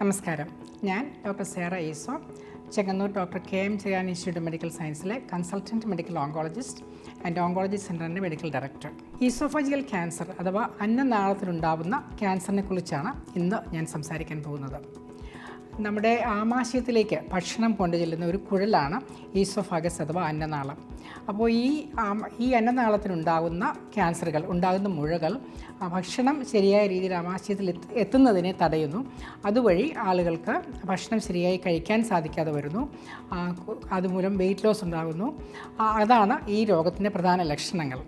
നമസ്കാരം. ഞാൻ doctor Sera Easo Chengannur doctor K M Cherian institute medical സയൻസിലെ consultant medical oncologist and oncology സെന്ററിന്റെ medical director. Oesophageal cancer അഥവാ അന്നനാളത്തിലുണ്ടാവുന്ന ക്യാൻസറിനെ കുറിച്ചാണ് ഇന്ന് ഞാൻ സംസാരിക്കാൻ പോകുന്നത്. നമ്മുടെ ആമാശയത്തിലേക്ക് ഭക്ഷണം കൊണ്ടുചെല്ലുന്ന ഒരു കുഴലാണ് ഈസോഫാഗസ് അഥവാ അന്നനാളം. അപ്പോൾ ഈ ഈ അന്നനാളത്തിനുണ്ടാകുന്ന ക്യാൻസറുകൾ ഉണ്ടാകുന്ന മുഴകൾ ഭക്ഷണം ശരിയായ രീതിയിൽ ആമാശയത്തിൽ എത്തുന്നതിനെ തടയുന്നു. അതുവഴി ആളുകൾക്ക് ഭക്ഷണം ശരിയായി കഴിക്കാൻ സാധിക്കാതെ വരുന്നു. അതുമൂലം വെയിറ്റ് ലോസ് ഉണ്ടാകുന്നു. അതാണ് ഈ രോഗത്തിന്റെ പ്രധാന ലക്ഷണങ്ങൾ.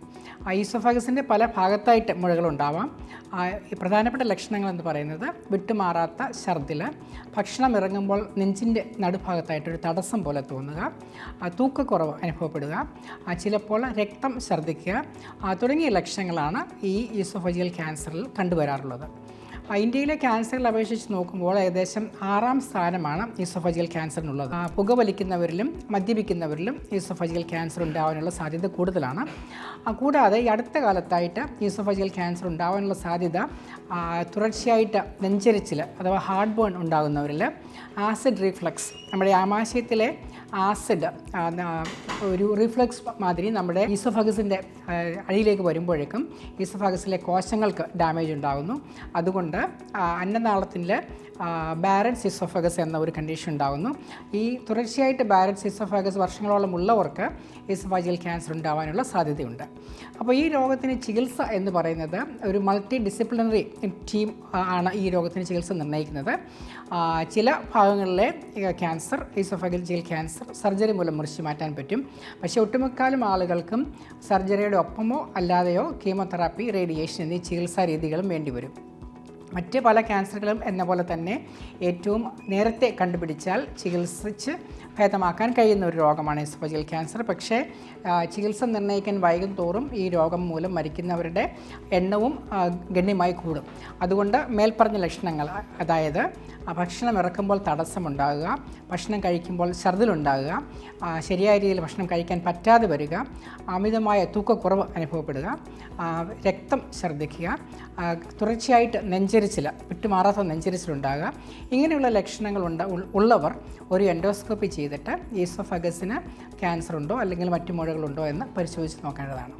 ഈസോഫാഗസിന്റെ പല ഭാഗത്തായിട്ട് മുഴകളുണ്ടാവാം. പ്രധാനപ്പെട്ട ലക്ഷണങ്ങൾ എന്ന് പറയുന്നത് വിട്ടുമാറാത്ത ഛർദിൽ ഭക്ഷണം ഇറങ്ങുമ്പോൾ നെഞ്ചിന്റെ നടുഭാഗത്തായിട്ടൊരു തടസ്സം പോലെ തോന്നുക തൂക്കക്കുറവ് അനുഭവപ്പെടുക ചിലപ്പോൾ രക്തം ഛർദ്ദിക്കുക തുടങ്ങിയ ലക്ഷണങ്ങളാണ് ഈ ഈസോഫജിയൽ ക്യാൻസറിൽ കണ്ടുവരാറുള്ളത്. ഇന്ത്യയിലെ ക്യാൻസറിൽ അപേക്ഷിച്ച് നോക്കുമ്പോൾ ഏകദേശം ആറാം സ്ഥാനമാണ് ഈസോഫജിയൽ ക്യാൻസറിനുള്ളത്. പുകവലിക്കുന്നവരിലും മദ്യപിക്കുന്നവരിലും ഈസോഫജിയൽ ക്യാൻസർ ഉണ്ടാവാനുള്ള സാധ്യത കൂടുതലാണ്. കൂടാതെ ഈ അടുത്ത കാലത്തായിട്ട് ഈസോഫജിയൽ ക്യാൻസർ ഉണ്ടാവാനുള്ള സാധ്യത തുടർച്ചയായിട്ട് നെഞ്ചരിച്ചിൽ അഥവാ ഹാർട്ട് ബേൺ ഉണ്ടാകുന്നവരിൽ ആസിഡ് റീഫ്ലക്സ് നമ്മുടെ ആമാശയത്തിലെ ആസിഡ് ഒരു റിഫ്ലക്സ് മാതിരി നമ്മുടെ ഈസോഫഗസിന്റെ അടിയിലേക്ക് വരുമ്പോഴേക്കും ഈസോഫഗസിലെ കോശങ്ങൾക്ക് ഡാമേജ് ഉണ്ടാകുന്നു. അതുകൊണ്ട് ആ, അന്നനാളത്തിന്റെ ബാരൻസ് ഇസോഫഗസ് എന്ന ഒരു കണ്ടീഷൻ ഉണ്ടാകുന്നു ഈ തുടർച്ചയായിട്ട് ബാരൻസ് ഇസോഫഗസ് വർഷങ്ങളോളം ഉള്ളവർക്ക് ഇസോഫാജിയൽ ക്യാൻസർ ഉണ്ടാവാനുള്ള സാധ്യതയുണ്ട്. അപ്പോൾ ഈ രോഗത്തിന് ചികിത്സ എന്ന് പറയുന്നത് ഒരു മൾട്ടി ഡിസിപ്ലിനറി ടീം ആണ് ഈ രോഗത്തിന് ചികിത്സ നിർണയിക്കുന്നത്. ചില ഭാഗങ്ങളിലെ ക്യാൻസർ ഈസോഫഗൽ ക്യാൻസർ സർജറി മൂലം മുറിച്ച് മാറ്റാൻ പറ്റും. പക്ഷേ ഒട്ടുമുക്കാലും ആളുകൾക്കും സർജറിയുടെ ഒപ്പമോ അല്ലാതെയോ കീമോതെറാപ്പി റേഡിയേഷൻ എന്നീ ചികിത്സാ രീതികളും വേണ്ടിവരും. മറ്റ് പല ക്യാൻസറുകളും എന്ന പോലെ തന്നെ ഏറ്റവും നേരത്തെ കണ്ടുപിടിച്ചാൽ ചികിത്സിച്ച് ഭേദമാക്കാൻ കഴിയുന്ന ഒരു രോഗമാണ് എസ്പോജിയൽ ക്യാൻസർ. പക്ഷേ ചികിത്സ നിർണയിക്കാൻ വൈകും തോറും ഈ രോഗം മൂലം മരിക്കുന്നവരുടെ എണ്ണവും ഗണ്യമായി കൂടും. അതുകൊണ്ട് മേൽപ്പറഞ്ഞ ലക്ഷണങ്ങൾ അതായത് ഭക്ഷണം ഇറക്കുമ്പോൾ തടസ്സമുണ്ടാകുക ഭക്ഷണം കഴിക്കുമ്പോൾ ഛർദിലുണ്ടാകുക ശരിയായ രീതിയിൽ ഭക്ഷണം കഴിക്കാൻ പറ്റാതെ വരിക അമിതമായ തൂക്കക്കുറവ് അനുഭവപ്പെടുക രക്തം ഛർദ്ദിക്കുക ആ, തുടർച്ചയായിട്ട് നെഞ്ചരിച്ചിൽ വിട്ടുമാറാത്ത നെഞ്ചരിച്ചിലുണ്ടാകുക. ഇങ്ങനെയുള്ള ലക്ഷണങ്ങൾ ഉണ്ട് ഉള്ളവർ ഒരു എൻഡോസ്കോപ്പി ചെയ്തിട്ട് ഈസോഫഗസിന് ക്യാൻസർ ഉണ്ടോ അല്ലെങ്കിൽ മറ്റു മുഴകളുണ്ടോ എന്ന് പരിശോധിച്ച് നോക്കേണ്ടതാണ്.